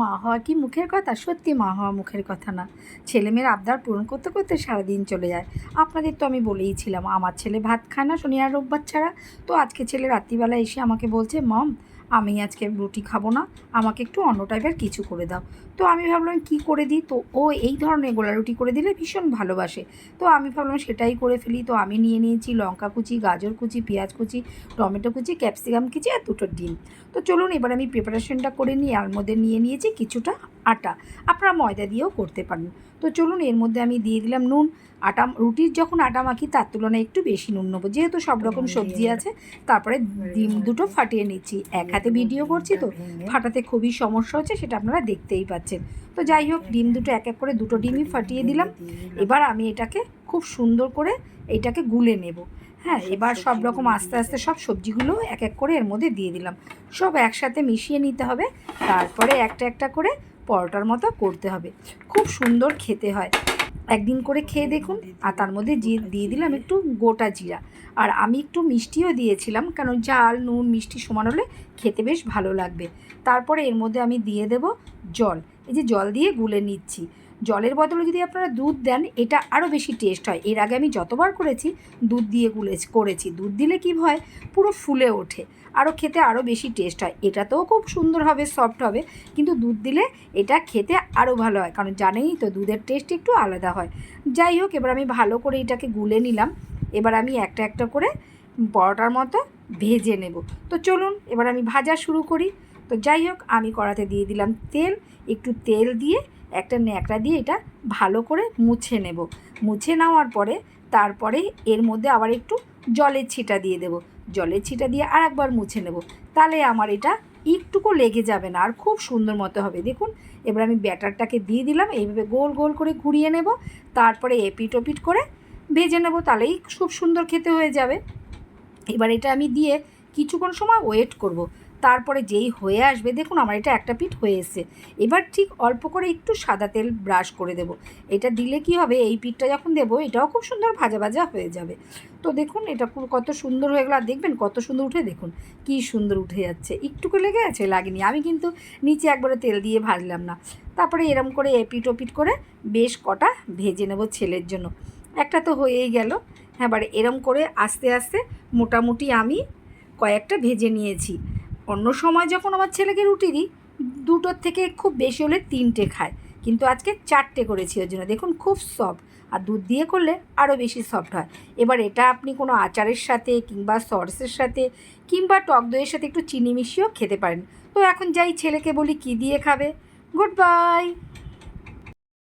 মা হওয়া কি মুখের কথা? সত্যি মা হওয়া মুখের কথা না। ছেলেমেয়ের আবদার পূরণ করতে করতে সারাদিন চলে যায়। আপনাদের তো আমি বলেইছিলাম আমার ছেলে ভাত খায় না, শনি আর রোববার ছাড়া। তো আজকে ছেলে রাত্রিবেলা এসে আমাকে বলছে, মম আমি আজকে রুটি খাব না আমাকে একটু অন্য টাইপের কিছু করে দাও। তো আমি ভাবলাম কি করে দিই? তো ও এই ধরনের গোলা রুটি করে দিলে ভীষণ ভালোবাসে। তো আমি ভাবলাম সেটাই করে ফেলি। তো আমি নিয়ে নিয়েছি লঙ্কা কুচি গাজর কুচি পেঁয়াজ কুচি টমেটো কুচি ক্যাপসিকাম কুচি আর দুটো ডিম। তো চলুন এবার আমি প্রিপারেশনটা করে নিই। আর মধ্যে নিয়ে নিয়েছি কিছুটা আটা। আপনারা ময়দা দিয়েও করতে পারেন। তো চলুন এর মধ্যে আমি দিয়ে দিলাম নুন। আটা রুটির যখন আটা মাখি তার তুলনায় একটু বেশি নুন নেব। যেহেতু সব রকম সবজি আছে তারপরে ডিম দুটো ফাটিয়ে নিচ্ছি। এক হাতে ভিডিও করছি তো, ফাটাতে খুবই সমস্যা হচ্ছে, সেটা আপনারা দেখতেই পাচ্ছেন। তো যাই হোক, ডিম দুটো এক এক করে দুটো ডিমই ফাটিয়ে দিলাম। এবার আমি এটাকে খুব সুন্দর করে এটাকে গুলে নেব। হ্যাঁ এবার সব রকম আস্তে আস্তে সব সবজিগুলো এক এক করে এর মধ্যে দিয়ে দিলাম। সব একসাথে মিশিয়ে নিতে হবে। তারপরে একটা একটা করে পরোটার মতো করতে হবে। খুব সুন্দর খেতে হয়। একদিন করে খেয়ে দেখুন। আর তার মধ্যে দিয়ে দিলাম একটু গোটা জিরা। আর আমি একটু মিষ্টিও দিয়েছিলাম কারণ জাল, নুন, মিষ্টি সমান হলে খেতে বেশ ভালো লাগবে। তারপরে এর মধ্যে আমি দিয়ে দেব জল। এই যে জল দিয়ে গুলে নিচ্ছি। জলের বদলে যদি আপনারা দুধ দেন, এটা আরও বেশি টেস্ট হয়। এর আগে আমি যতবার করেছি, দুধ দিয়ে গুলে করেছি। দুধ দিলে কি হয়? পুরো ফুলে ওঠে। আরও খেতে আরও বেশি টেস্ট হয়। এটাতেও খুব সুন্দর হবে সফট হবে। কিন্তু দুধ দিলে এটা খেতে আরও ভালো হয়। কারণ জানেনই তো, দুধের টেস্ট একটু আলাদা হয়। যাই হোক, এবার আমি ভালো করে এটাকে গুলে নিলাম। এবার আমি একটা একটা করে পরোটার মতো ভেজে নেব। তো চলুন, এবার আমি ভাজা শুরু করি। তো যাই হোক, আমি কড়াতে দিয়ে দিলাম তেল। একটু তেল দিয়ে একটা ন্যাকড়া দিয়ে এটা ভালো করে মুছে নেব। মুছে নেওয়ার পরে তারপরে এর মধ্যে আবার একটু জলের ছিটা দিয়ে দেব। জলের ছিটা দিয়ে আর একবার মুছে নেব। তাহলে আমার এটা একটুকু লেগে যাবে না, আর খুব সুন্দর মতো হবে। দেখুন, এবার আমি ব্যাটারটাকে দিয়ে দিলাম, এইভাবে গোল গোল করে ঘুরিয়ে নেব। তারপরে এপিট ওপিট করে ভেজে নেব, তাহলেই খুব সুন্দর খেতে হয়ে যাবে। এবার এটা আমি দিয়ে কিছুক্ষণ সময় ওয়েট করব। তারপরে যেই হয়ে আসবে, দেখুন আমার এটা একটা পিঠ হয়ে এসছে। এবার ঠিক অল্প করে একটু সাদা তেল ব্রাশ করে দেব। এটা দিলে কি হবে, এই পিঠটা যখন দেবো, এটাও খুব সুন্দর ভাজা ভাজা হয়ে যাবে। তো দেখুন, এটা কত সুন্দর হয়ে গেলো। আর দেখবেন কত সুন্দর উঠে, দেখুন কি সুন্দর উঠে যাচ্ছে। একটুকু লেগে আছে, লাগেনি। আমি কিন্তু নিচে একবারে তেল দিয়ে ভাজলাম না। তারপরে এরম করে এপিট ওপিট করে বেশ কটা ভেজে নেব ছেলের জন্য। একটা তো হয়েই গেল। হ্যাঁ এবারে এরম করে আস্তে আস্তে মোটামুটি আমি কয়েকটা ভেজে নিয়েছি। অন্য সময় যখন আমার ছেলেকে রুটি দিই, দুটোর থেকে খুব বেশি হলে তিনটে খায়। কিন্তু আজকে চারটে করেছি ওর জন্য। দেখুন, খুব সফট আর দুধ দিয়ে করলে আরও বেশি সফট হয়। এবার এটা আপনি কোনো আচারের সাথে কিংবা সসের সাথে কিংবা টক দইয়ের সাথে একটু চিনি মিশিয়েও খেতে পারেন। তো এখন যাই ছেলেকে বলি কি দিয়ে খাবে। Good bye!